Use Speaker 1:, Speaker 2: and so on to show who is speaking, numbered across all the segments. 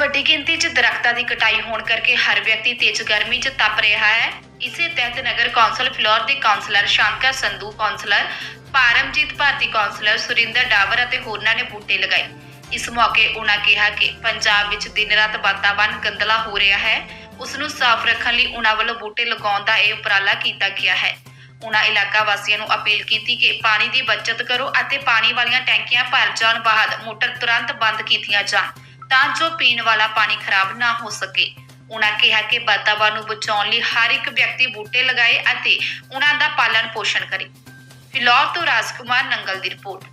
Speaker 1: ਵੱਡੀ ਗਿਣਤੀ 'ਚ ਦਰਖਤਾਂ ਦੀ ਕਟਾਈ ਹੋਣ ਕਰਕੇ ਹਰ ਵਿਅਕਤੀ ਤੇਜ਼ ਗਰਮੀ 'ਚ ਤਪ ਰਿਹਾ ਹੈ। ਇਸੇ ਤਹਿਤ ਨਗਰ ਕੌਂਸਲ ਫਲੋਰ ਦੇ councillor Shankar Sandhu, councillor Paramjit Bharti, councillor Surinder Dawar ਅਤੇ ਹੋਰਨਾਂ ਨੇ ਬੂਟੇ ਲਗਾਏ। ਇਸ ਮੌਕੇ ਉਹਨਾਂ ਕਿਹਾ ਕਿ ਪੰਜਾਬ ਵਿੱਚ ਦਿਨ ਰਾਤ ਵਾਤਾਵਰਣ ਗੰਦਲਾ ਹੋ ਰਿਹਾ ਹੈ। ਉਸ ਨੂੰ ਸਾਫ਼ ਰੱਖਣ ਲਈ ਉਹਨਾਂ ਵੱਲੋਂ ਬੂਟੇ ਲਗਾਉਣ ਦਾ ਇਹ ਉਪਰਾਲਾ ਕੀਤਾ ਗਿਆ ਹੈ। ਉਹਨਾਂ ਇਲਾਕਾ ਵਾਸੀਆਂ ਨੂੰ ਅਪੀਲ ਕੀਤੀ ਕਿ ਪਾਣੀ ਦੀ ਬਚਤ ਕਰੋ ਅਤੇ ਪਾਣੀ ਵਾਲੀਆਂ ਟੈਂਕੀਆਂ ਭਰ ਜਾਣ ਬਾਅਦ ਮੋਟਰ ਤੁਰੰਤ ਬੰਦ ਕੀਤੀਆਂ ਜਾਣ। ਤਾਂ ਜੋ ਪੀਣ ਵਾਲਾ ਪਾਣੀ ਖਰਾਬ ਨਾ ਹੋ ਸਕੇ। ਉਹਨਾਂ ਕਿਹਾ ਕਿ ਵਾਤਾਵਰਣ ਨੂੰ ਬਚਾਉਣ ਲਈ ਹਰ ਇੱਕ ਵਿਅਕਤੀ ਬੂਟੇ ਲਗਾਏ ਅਤੇ ਉਹਨਾਂ ਦਾ ਪਾਲਣ ਪੋਸ਼ਣ ਕਰੇ। ਫਿਲੌਰ ਤੋਂ ਰਾਜਕੁਮਾਰ ਨੰਗਲ ਦੀ ਰਿਪੋਰਟ।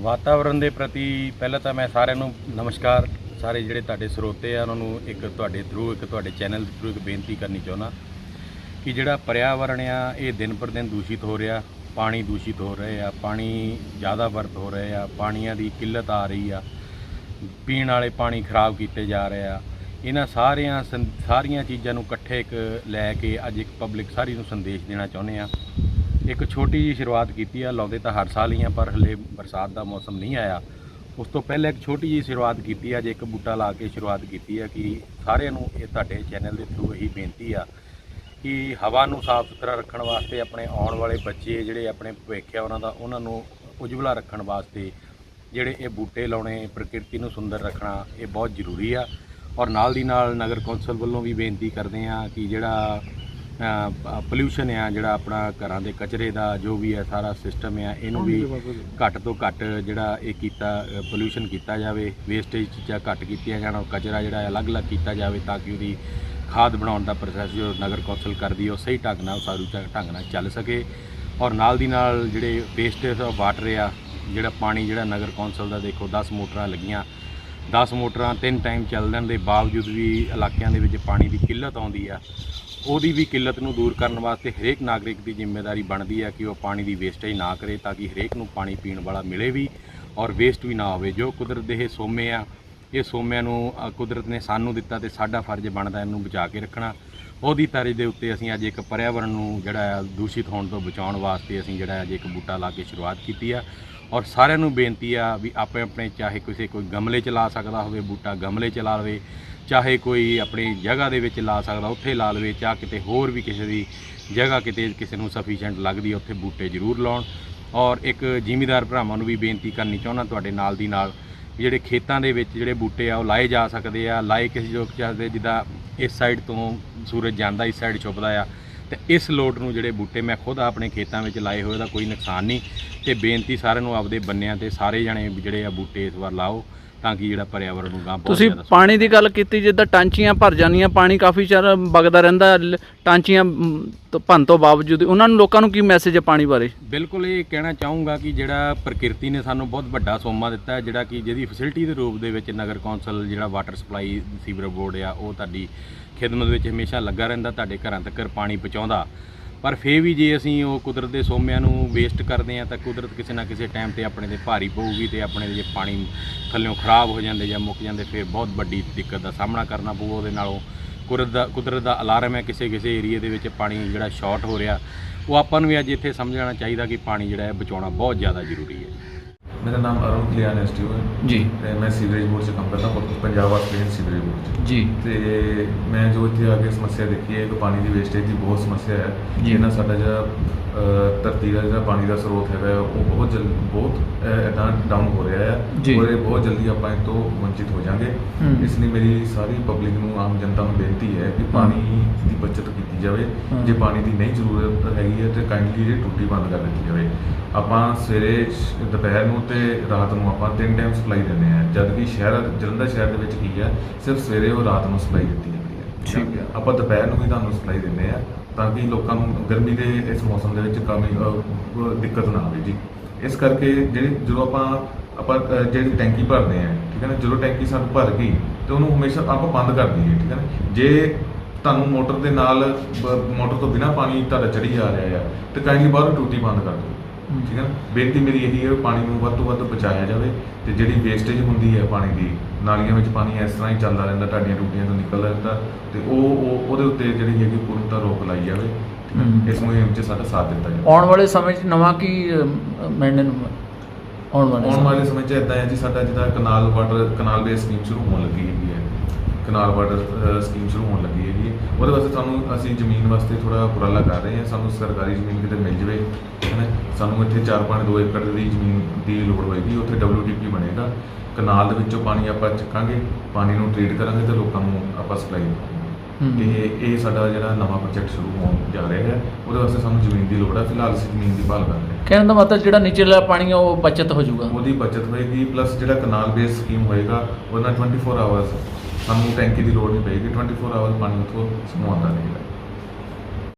Speaker 2: ਵਾਤਾਵਰਣ ਦੇ ਪ੍ਰਤੀ ਪਹਿਲਾਂ ਤਾਂ ਮੈਂ ਸਾਰਿਆਂ ਨੂੰ ਨਮਸਕਾਰ। ਸਾਰੇ ਜਿਹੜੇ ਤੁਹਾਡੇ ਸਰੋਤੇ ਆ, ਉਹਨਾਂ ਨੂੰ ਇੱਕ ਤੁਹਾਡੇ ਥਰੂ ਇੱਕ ਤੁਹਾਡੇ ਚੈਨਲ ਦੇ ਥਰੂ ਇੱਕ ਬੇਨਤੀ ਕਰਨੀ ਚਾਹੁੰਦਾ ਕਿ ਜਿਹੜਾ ਪਰਿਆਵਰਣ ਆ, ਇਹ ਦਿਨ ਪਰ ਦਿਨ ਦੂਸ਼ਿਤ ਹੋ ਰਿਹਾ। ਪਾਣੀ ਦੂਸ਼ਿਤ ਹੋ ਰਹੇ ਆ, ਪਾਣੀ ਜ਼ਿਆਦਾ ਵਰਤ ਹੋ ਰਹੇ ਆ, ਪਾਣੀਆਂ ਦੀ ਕਿੱਲਤ ਆ ਰਹੀ ਆ, ਪੀਣ ਵਾਲੇ ਪਾਣੀ ਖਰਾਬ ਕੀਤੇ ਜਾ ਰਹੇ ਆ। ਇਹਨਾਂ ਸਾਰਿਆਂ ਸੰ- ਸਾਰੀਆਂ ਚੀਜ਼ਾਂ ਨੂੰ ਇਕੱਠੇ ਇੱਕ ਲੈ ਕੇ ਅੱਜ ਇੱਕ ਪਬਲਿਕ ਸਾਰੀ ਨੂੰ ਸੰਦੇਸ਼ ਦੇਣਾ ਚਾਹੁੰਦੇ ਆ। ਇੱਕ ਛੋਟੀ ਜੀ ਸ਼ੁਰੂਆਤ ਕੀਤੀ ਆ, ਲਾਉਂਦੇ ਤਾਂ ਹਰ ਸਾਲ ਹੀ ਆ, ਪਰ ਹਲੇ ਬਰਸਾਤ ਦਾ ਮੌਸਮ ਨਹੀਂ ਆਇਆ। ਉਸ ਤੋਂ ਪਹਿਲਾਂ ਇੱਕ ਛੋਟੀ ਜੀ ਸ਼ੁਰੂਆਤ ਕੀਤੀ ਆ, ਜੇ ਇੱਕ ਬੂਟਾ ਲਾ ਕੇ ਸ਼ੁਰੂਆਤ ਕੀਤੀ ਆ, ਕਿ ਸਾਰਿਆਂ ਨੂੰ ਇਹ ਤੁਹਾਡੇ ਚੈਨਲ ਦੇ ਥਰੂ ਇਹੀ ਬੇਨਤੀ ਆ ਕਿ ਹਵਾ ਨੂੰ ਸਾਫ਼ ਸੁਥਰਾ ਰੱਖਣ ਵਾਸਤੇ, ਆਪਣੇ ਆਉਣ ਵਾਲੇ ਬੱਚੇ, ਜਿਹੜੇ ਆਪਣੇ ਭਵਿੱਖ ਆ, ਉਹਨਾਂ ਦਾ, ਉਹਨਾਂ ਨੂੰ ਉਜਵਲਾ ਰੱਖਣ ਵਾਸਤੇ ਜਿਹੜੇ ਇਹ ਬੂਟੇ ਲਾਉਣੇ, ਪ੍ਰਕਿਰਤੀ ਨੂੰ ਸੁੰਦਰ ਰੱਖਣਾ, ਇਹ ਬਹੁਤ ਜ਼ਰੂਰੀ ਆ। ਔਰ ਨਾਲ ਦੀ ਨਾਲ ਨਗਰ ਕੌਂਸਲ ਵੱਲੋਂ ਵੀ ਬੇਨਤੀ ਕਰਦੇ ਆ ਕਿ ਜਿਹੜਾ ਪੋਲਿਊਸ਼ਨ ਆ, ਜਿਹੜਾ ਆਪਣਾ ਘਰਾਂ ਦੇ ਕਚਰੇ ਦਾ ਜੋ ਵੀ ਹੈ ਸਾਰਾ ਸਿਸਟਮ ਆ, ਇਹਨੂੰ ਵੀ ਘੱਟ ਤੋਂ ਘੱਟ ਜਿਹੜਾ ਇਹ ਕੀਤਾ ਪੋਲਿਊਸ਼ਨ ਕੀਤਾ ਜਾਵੇ ਵੇਸਟੇਜ ਚੀਜ਼ਾਂ ਘੱਟ ਕੀਤੀਆਂ ਜਾਣ ਔਰ ਕਚਰਾ ਜਿਹੜਾ ਅਲੱਗ-ਅਲੱਗ ਕੀਤਾ ਜਾਵੇ ਤਾਂ ਕਿ ਉਹਦੀ ਖਾਦ ਬਣਾਉਣ ਦਾ ਪ੍ਰੋਸੈਸ ਜੋ ਨਗਰ ਕੌਂਸਲ ਕਰਦੀ ਉਹ ਸਹੀ ਢੰਗ ਨਾਲ, ਸਾਰੂ ਢੰਗ ਨਾਲ ਚੱਲ ਸਕੇ। ਔਰ ਨਾਲ ਦੀ ਨਾਲ ਜਿਹੜੇ ਵੇਸਟੇਜ ਆਫ ਵਾਟਰ ਆ, ਜਿਹੜਾ ਪਾਣੀ ਜਿਹੜਾ ਨਗਰ ਕੌਂਸਲ ਦਾ ਦੇਖੋ 10 ਮੋਟਰਾਂ ਲੱਗੀਆਂ 10 ਮੋਟਰਾਂ ਤਿੰਨ ਟਾਈਮ ਚੱਲਣ ਦੇ ਬਾਵਜੂਦ ਵੀ ਇਲਾਕਿਆਂ ਦੇ ਵਿੱਚ ਪਾਣੀ ਦੀ ਕਿੱਲਤ ਆਉਂਦੀ ਆ, ਉਹਦੀ ਵੀ ਕਿੱਲਤ ਨੂੰ ਦੂਰ ਕਰਨ ਵਾਸਤੇ ਹਰੇਕ ਨਾਗਰਿਕ ਦੀ ਜ਼ਿੰਮੇਵਾਰੀ ਬਣਦੀ ਹੈ ਕਿ ਉਹ ਪਾਣੀ ਦੀ ਵੇਸਟੇਜ ਨਾ ਕਰੇ ਤਾਂ ਕਿ ਹਰੇਕ ਨੂੰ ਪਾਣੀ ਪੀਣ ਵਾਲਾ ਮਿਲੇ ਵੀ ਔਰ ਵੇਸਟ ਵੀ ਨਾ ਹੋਵੇ। ਜੋ ਕੁਦਰਤ ਦੇ ਇਹ ਸੋਮੇ ਆ, ਇਹ ਸੋਮਿਆਂ ਨੂੰ ਕੁਦਰਤ ਨੇ ਸਾਨੂੰ ਦਿੱਤਾ ਤੇ ਸਾਡਾ ਫਰਜ਼ ਬਣਦਾ ਇਹਨੂੰ ਬਚਾ ਕੇ ਰੱਖਣਾ। ਉਹਦੀ ਤਰਜ਼ ਦੇ ਉੱਤੇ ਅਸੀਂ ਅੱਜ ਇੱਕ ਪਰਿਆਵਰਣ ਨੂੰ ਜਿਹੜਾ ਆ ਦੂਸ਼ਿਤ ਹੋਣ ਤੋਂ ਬਚਾਉਣ ਵਾਸਤੇ ਅਸੀਂ ਜਿਹੜਾ ਅੱਜ ਇੱਕ ਬੂਟਾ ਲਾ ਕੇ ਸ਼ੁਰੂਆਤ ਕੀਤੀ ਆ। ਔਰ ਸਾਰਿਆਂ ਨੂੰ ਬੇਨਤੀ ਆ ਵੀ ਆਪਣੇ ਆਪਣੇ ਚਾਹੇ ਕਿਸੇ ਕੋਈ ਗਮਲੇ 'ਚ ਲਾ ਸਕਦਾ ਹੋਵੇ, ਬੂਟਾ ਗਮਲੇ 'ਚ ਲਾ ਲਵੇ, ਚਾਹੇ ਕੋਈ ਆਪਣੀ ਜਗ੍ਹਾ ਦੇ ਵਿੱਚ ਲਾ ਸਕਦਾ, ਉੱਥੇ ਲਾ ਲਵੇ, ਚਾਹ ਕਿਤੇ ਹੋਰ ਵੀ ਕਿਸੇ ਦੀ ਜਗ੍ਹਾ ਕਿਤੇ ਕਿਸੇ ਨੂੰ ਸਫੀਸ਼ੀਐਂਟ ਲੱਗਦੀ ਹੈ ਉੱਥੇ ਬੂਟੇ ਜ਼ਰੂਰ ਲਾਉਣ। ਔਰ ਇੱਕ ਜ਼ਿਮੀਦਾਰ ਭਰਾਵਾਂ ਨੂੰ ਵੀ ਬੇਨਤੀ ਕਰਨੀ ਚਾਹੁੰਦਾ ਤੁਹਾਡੇ ਨਾਲ ਦੀ ਨਾਲ ਵੀ ਜਿਹੜੇ ਖੇਤਾਂ ਦੇ ਵਿੱਚ ਜਿਹੜੇ ਬੂਟੇ ਆ ਉਹ ਲਾਏ ਜਾ ਸਕਦੇ ਆ, ਲਾਏ ਕਿਸੇ ਜੋ ਚਾਹਦੇ ਜਿੱਦਾਂ ਇਸ ਸਾਈਡ ਤੋਂ ਸੂਰਜ ਜਾਂਦਾ, ਇਸ ਸਾਈਡ ਛੁਪਦਾ ਆ। ਤੇ ਇਸ ਲੋਟ ਨੂੰ ਜਿਹੜੇ ਬੂਟੇ ਮੈਂ ਖੁਦ ਆਪਣੇ ਖੇਤਾਂ ਵਿੱਚ ਲਾਏ ਹੋਏ ਦਾ ਕੋਈ ਨੁਕਸਾਨ ਨਹੀਂ। ਤੇ ਬੇਨਤੀ ਸਾਰਿਆਂ ਨੂੰ, ਆਪਦੇ ਬੰਨਿਆਂ ਤੇ ਸਾਰੇ ਜਣੇ ਜਿਹੜੇ ਆ ਬੂਟੇ ਇਸ ਵਾਰ ਲਾਓ। ਤਾਂ ਕਿ ਜਿਹੜਾ ਪਰਿਆਵਰਣ ਨੂੰ ਗਾਂ ਬਹੁਤ
Speaker 3: ਤੁਸੀਂ
Speaker 2: ਜ਼ਿਆਦਾ
Speaker 3: ਪਾਣੀ ਦੀ ਗੱਲ ਕੀਤੀ ਜਿੱਦਾਂ ਟਾਂਚੀਆਂ ਭਰ ਜਾਂਦੀਆਂ ਪਾਣੀ ਕਾਫੀ ਚਿਰ ਵਗਦਾ ਰਹਿੰਦਾ ਲ- ਟਾਂਚੀਆਂ ਮ, ਤੋਂ ਭੰਨ ਤੋਂ ਬਾਵਜੂਦ ਉਹਨਾਂ ਨੂੰ ਲੋਕਾਂ ਨੂੰ ਕੀ ਮੈਸੇਜ ਹੈ ਪਾਣੀ ਬਾਰੇ?
Speaker 2: ਬਿਲਕੁਲ ਇਹ ਕਹਿਣਾ ਚਾਹੂੰਗਾ ਕਿ ਜਿਹੜਾ ਪ੍ਰਕਿਰਤੀ ਨੇ ਸਾਨੂੰ ਬਹੁਤ ਵੱਡਾ ਸੋਮਾ ਦਿੱਤਾ ਹੈ ਜਿਹੜਾ ਕਿ ਜਿਹਦੀ ਫੈਸਿਲਿਟੀ ਦੇ ਰੂਪ ਦੇ ਵਿੱਚ ਨਗਰ ਕੌਂਸਲ ਜਿਹੜਾ ਵਾਟਰ ਸਪਲਾਈ ਸੀਵਰ ਬੋਰਡ ਆ ਉਹ ਤੁਹਾਡੀ ਖਿਦਮਤ ਵਿੱਚ ਹਮੇਸ਼ਾ ਲੱਗਾ ਰਹਿੰਦਾ ਤੁਹਾਡੇ ਘਰਾਂ ਤੱਕ ਪਾਣੀ ਪਹੁੰਚਾਉਂਦਾ। ਪਰ ਫੇਰ ਵੀ ਜੇ ਅਸੀਂ ਉਹ ਕੁਦਰਤ ਦੇ ਸੋਮਿਆਂ ਨੂੰ ਵੇਸਟ ਕਰਦੇ ਆ ਤਾਂ ਕੁਦਰਤ ਕਿਸੇ ਨਾ ਕਿਸੇ ਟਾਈਮ ਤੇ ਆਪਣੇ ਤੇ ਭਾਰੀ ਪਊਗੀ ਤੇ ਆਪਣੇ ਦੇ ਜੇ ਪਾਣੀ ਥੱਲਿਓਂ ਖਰਾਬ ਹੋ ਜਾਂਦੇ ਜਾਂ ਮੁੱਕ ਜਾਂਦੇ, ਫਿਰ ਬਹੁਤ ਵੱਡੀ ਦਿੱਕਤ ਦਾ ਸਾਹਮਣਾ ਕਰਨਾ ਪਊ ਉਹਦੇ ਨਾਲੋਂ। ਕੁਦਰਤ ਦਾ ਕੁਦਰਤ ਦਾ ਅਲਾਰਮ ਹੈ ਕਿਸੇ ਕਿਸੇ ਏਰੀਏ ਦੇ ਵਿੱਚ ਪਾਣੀ ਜਿਹੜਾ ਸ਼ਾਰਟ ਹੋ ਰਿਹਾ, ਉਹ ਆਪਾਂ ਨੂੰ ਵੀ ਅੱਜ ਇੱਥੇ ਸਮਝਣਾ ਚਾਹੀਦਾ ਕਿ ਪਾਣੀ ਜਿਹੜਾ ਹੈ ਬਚਾਉਣਾ ਬਹੁਤ ਜ਼ਿਆਦਾ ਜ਼ਰੂਰੀ ਹੈ।
Speaker 4: ਮੇਰਾ ਨਾਮ ਅਰੁਣ ਕਲਿਆਣ ਐਸਟੀਓ ਹੈ।
Speaker 3: ਜੀ।
Speaker 4: ਤੇ ਮੈਂ ਸੀਵਰੇਜ ਬੋਰਡ 'ਚ ਕੰਮ ਕਰਦਾ ਹਾਂ ਪੰਜਾਬ ਆਸਟ੍ਰੇਲੀਅਨ ਸੀਵਰੇਜ ਬੋਰਡ 'ਚ
Speaker 3: ਜੀ।
Speaker 4: ਤੇ ਮੈਂ ਜੋ ਇੱਥੇ ਆ ਕੇ ਸਮੱਸਿਆ ਦੇਖੀ ਹੈ ਕਿ ਪਾਣੀ ਦੀ ਵੇਸਟੇਜ ਦੀ ਬਹੁਤ ਸਮੱਸਿਆ ਹੈ।
Speaker 3: ਜੀ।
Speaker 4: ਜਿਹਨਾਂ ਸਾਡਾ ਜਿਹੜਾ ਅ, ਧਰਤੀ ਦਾ ਜਿਹੜਾ ਪਾਣੀ ਦਾ ਸਰੋਤ ਹੈਗਾ ਹੈ, ਉਹ ਬਹੁਤ ਜਲ ਬਹੁਤ ਇਦਾਂ ਡਾਊਨ ਹੋ ਰਿਹਾ ਹੈ।
Speaker 3: ਜੀ।
Speaker 4: ਔਰ ਇਹ ਬਹੁਤ ਜਲਦੀ ਆਪਾਂ ਇਹ ਤੋਂ ਵੰਚਿਤ ਹੋ ਜਾਾਂਗੇ। ਇਸ ਲਈ ਮੇਰੀ ਸਾਰੀ ਪਬਲਿਕ ਨੂੰ ਆਮ ਜਨਤਾ ਨੂੰ ਬੇਨਤੀ ਹੈ ਕਿ ਪਾਣੀ ਦੀ ਬਚਤ ਕੀਤੀ ਜਾਵੇ। ਜੇ ਪਾਣੀ ਦੀ ਨਹੀਂ ਜ਼ਰੂਰਤ ਹੈਗੀ ਹੈ ਤੇ ਕਾਈਂਡਲੀ ਇਹ ਟੂਟੀ ਬੰਦ ਕਰ ਦਿੱਤੀ ਜਾਵੇ। ਆਪਾਂ ਸਵੇਰੇ ਸ਼- ਦੁਪਹਿਰ ਨੂੰ ਤੇ ਰਾਤ ਨੂੰ ਆਪਾਂ ਤਿੰਨ ਟਾਈਮ ਸਪਲਾਈ ਦਿੰਦੇ ਆ ਜਦ ਕਿ ਸ਼ਹਿਰ ਜਲੰਧਰ ਸ਼ਹਿਰ ਦੇ ਵਿੱਚ ਕੀ ਹੈ ਸਿਰਫ ਸਵੇਰੇ ਔਰ ਰਾਤ ਨੂੰ ਸਪਲਾਈ ਦਿੱਤੀ ਜਾਂਦੀ ਹੈ।
Speaker 3: ਠੀਕ ਹੈ।
Speaker 4: ਆਪਾਂ ਦੁਪਹਿਰ ਨੂੰ ਵੀ ਤੁਹਾਨੂੰ ਸਪਲਾਈ ਦਿੰਦੇ ਆ ਤਾਂ ਕਿ ਲੋਕਾਂ ਨੂੰ ਗਰਮੀ ਦੇ ਇਸ ਮੌਸਮ ਦੇ ਵਿੱਚ ਅਹ, ਦਿੱਕਤ ਨਾ ਆਵੇ ਜੀ। ਇਸ ਕਰਕੇ ਜਿਹੜੀ ਜਦੋਂ ਆਪਾਂ ਆਪਾਂ ਜਿਹੜੀ ਟੈਂਕੀ ਭਰਦੇ ਆ ਠੀਕ ਹੈ ਨਾ ਜਦੋਂ ਟੈਂਕੀ ਸਾਨੂੰ ਭਰ ਗਈ ਤੇ ਉਹਨੂੰ ਹਮੇਸ਼ਾ ਆਪਾਂ ਬੰਦ ਕਰ ਦਈਏ ਠੀਕ ਹੈ ਨਾ। ਜੇ ਤੁਹਾਨੂੰ ਮੋਟਰ ਦੇ ਨਾਲ ਮੋਟਰ ਤੋਂ ਬਿਨਾ ਪਾਣੀ ਤੁਹਾਡਾ ਚੜੀ ਜਾ ਰਿਹਾ ਆ ਤੇ ਕਾਈਂਡਲੀ ਬਾਹਰੋਂ ਟੂਟੀ ਬੰਦ ਕਰ ਦਿਓ। ਠੀਕ ਹੈ ਨਾ ਬੇਨਤੀ ਮੇਰੀ ਇਹੀ ਹੈ ਵੀ ਪਾਣੀ ਨੂੰ ਵੱਧ ਤੋਂ ਵੱਧ ਬਚਾਇਆ ਜਾਵੇ ਤੇ ਜਿਹੜੀ ਵੇਸਟੇਜ ਹੁੰਦੀ ਹੈ ਪਾਣੀ ਦੀ ਨਾਲੀਆਂ ਵਿੱਚ ਪਾਣੀ ਇਸ ਤਰ੍ਹਾਂ ਹੀ ਚੱਲਦਾ ਰਹਿੰਦਾ ਤੁਹਾਡੀਆਂ ਟੂਟੀਆਂ ਤੋਂ ਨਿਕਲਦਾ ਰਹਿੰਦਾ ਤੇ ਉਹ ਉਹ- ਉਹਦੇ ਉੱਤੇ ਜਿਹੜੀ ਹੈਗੀ ਪੂਰਨਤਾ ਰੋਕ ਲਾਈ ਜਾਵੇ ਠੀਕ ਹੈ?
Speaker 3: ਹਮ।
Speaker 4: ਇਸ ਮੁਹਿੰਮ 'ਚ ਸਾਡਾ ਸਾਥ ਦਿੱਤਾ ਜਾਵੇ
Speaker 3: ਆਉਣ ਵਾਲੇ ਸਮੇਂ 'ਚ ਨਵਾਂ ਕੀ ਮਿਲਣੇ ਨੂੰ ਆਉਣ ਵਾਲੇ
Speaker 4: ਆਉਣ
Speaker 3: ਸਮੇਂ
Speaker 4: ਵਾਲੇ ਸਮੇਂ 'ਚ ਇਦਾਂ ਹੈ ਜੀ ਸਾਡਾ ਜਿਹਦਾ canal water canal base scheme ਸ਼ੁਰੂ ਹੋਣ ਲੱਗੀ ਹੈਗੀ ਹੈ ਕਨਾਲ ਵਾਟਰ ਸਕੀਮ ਸ਼ੁਰੂ ਹੋਣ ਲੱਗੀ ਹੈਗੀ ਉਹਦੇ ਵਾਸਤੇ ਸਾਨੂੰ ਅਸੀਂ ਜ਼ਮੀਨ ਵਾਸਤੇ ਥੋੜਾ ਉਪਰਾਲਾ ਕਰ ਰਹੇ ਹਾਂ। ਸਾਨੂੰ ਸਰਕਾਰੀ ਜ਼ਮੀਨ ਕਿਤੇ ਮਿਲ ਜਵੇ ਹੈ ਨਾ ਸਾਨੂੰ ਇੱਥੇ 4.2 ਏਕੜ ਦੀ ਜ਼ਮੀਨ ਦੀ ਲੋੜ ਹੋਏਗੀ। ਉੱਥੇ WTP ਬਣੇਗਾ। ਕਨਾਲ ਦੇ ਵਿੱਚੋਂ ਪਾਣੀ ਆਪਾਂ ਚੱਕਾਂਗੇ। ਪਾਣੀ ਨੂੰ ਟ੍ਰੀਟ ਕਰਾਂਗੇ ਤੇ ਲੋਕਾਂ ਨੂੰ ਆਪਾਂ ਸਪਲਾਈ। ਇਹ ਇਹ ਸਾਡਾ ਜਿਹੜਾ ਨਵਾਂ ਪ੍ਰੋਜੈਕਟ ਸ਼ੁਰੂ ਹੋਣ ਜਾ ਰਿਹਾ ਹੈ। ਉਹਦੇ ਵਾਸਤੇ ਸਾਨੂੰ ਜ਼ਮੀਨ ਦੀ ਲੋੜ ਹੈ। ਫਿਲਹਾਲ ਅਸੀਂ ਜ਼ਮੀਨ ਦੀ ਭਾਲ ਕਰ ਰਹੇ ਹਾਂ।
Speaker 3: ਕਹਿਣ ਦਾ ਮਤਲਬ ਜਿਹੜਾ ਨੀਚੇਲਾ ਪਾਣੀ ਆ ਉਹ ਬਚਤ ਹੋ ਜਾਊਗਾ।
Speaker 4: ਉਹਦੀ ਬਚਤ ਹੋਏਗੀ ਪਲੱਸ ਜਿਹੜਾ ਕਨਾਲ ਬੇਸ ਸਕੀਮ ਹੋਏਗਾ ਉਹਦੇ ਨਾਲ 24 ਆਵਰਸ ਸਾਨੂੰ ਟੈਂਕੀ ਦੀ ਲੋੜ ਨਹੀਂ ਪਏਗੀ 24 ਆਵਰ ਪਾਣੀ ਉੱਥੋਂ ਸਮੂਹ ਆਉਂਦਾ ਰਹੇਗਾ